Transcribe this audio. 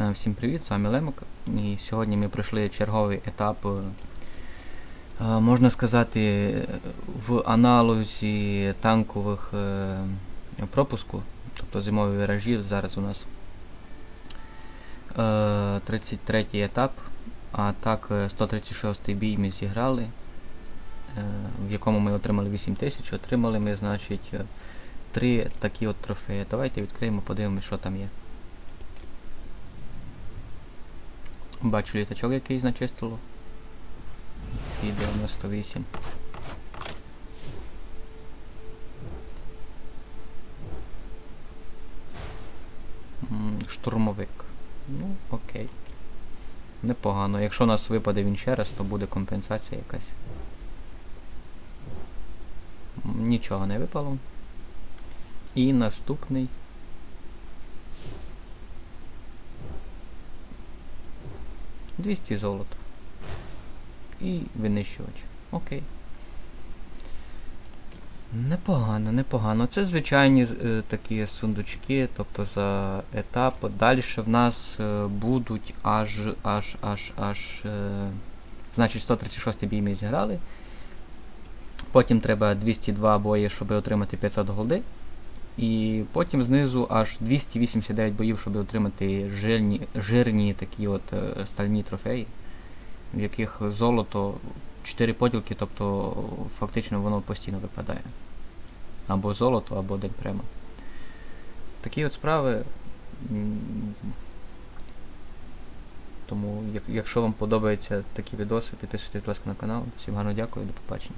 Е, Всім привіт, з вами Лемок. І сьогодні ми пройшли черговий етап, е, е, можна сказати, в аналозі танкових пропуску, тобто зимові виражі. Зараз у нас е, 33 етап, а так е, 136 бій ми зіграли, в якому ми отримали 8 тисяч, отримали ми, значить, е, три такі от трофеї. Давайте відкриємо, подивимось, що там є. Бачу літачок, який зачистило. І 98. Штурмовик. Ну, окей. Непогано. Якщо нас випаде він ще раз, то буде компенсація якась. Нічого не випало. І наступний. Двісті золота. І винищувач. Окей. Непогано, непогано. Це звичайні е, такі сундучки, тобто за етап. Далі в нас е, будуть аж аж аж аж. Е, значить 136 бій ми зіграли. Потім треба 202 бої, щоб отримати 500 голди. І потім знизу аж 289 боїв, щоб отримати жирні, жирні такі от е, стальні трофеї, в яких золото 4 поділки, тобто фактично воно постійно випадає. Або золото, або день према. Такі от справи. Тому, якщо вам подобаються такі відоси, підписуйтесь, будь ласка, на канал. Всім гарно дякую, до побачення.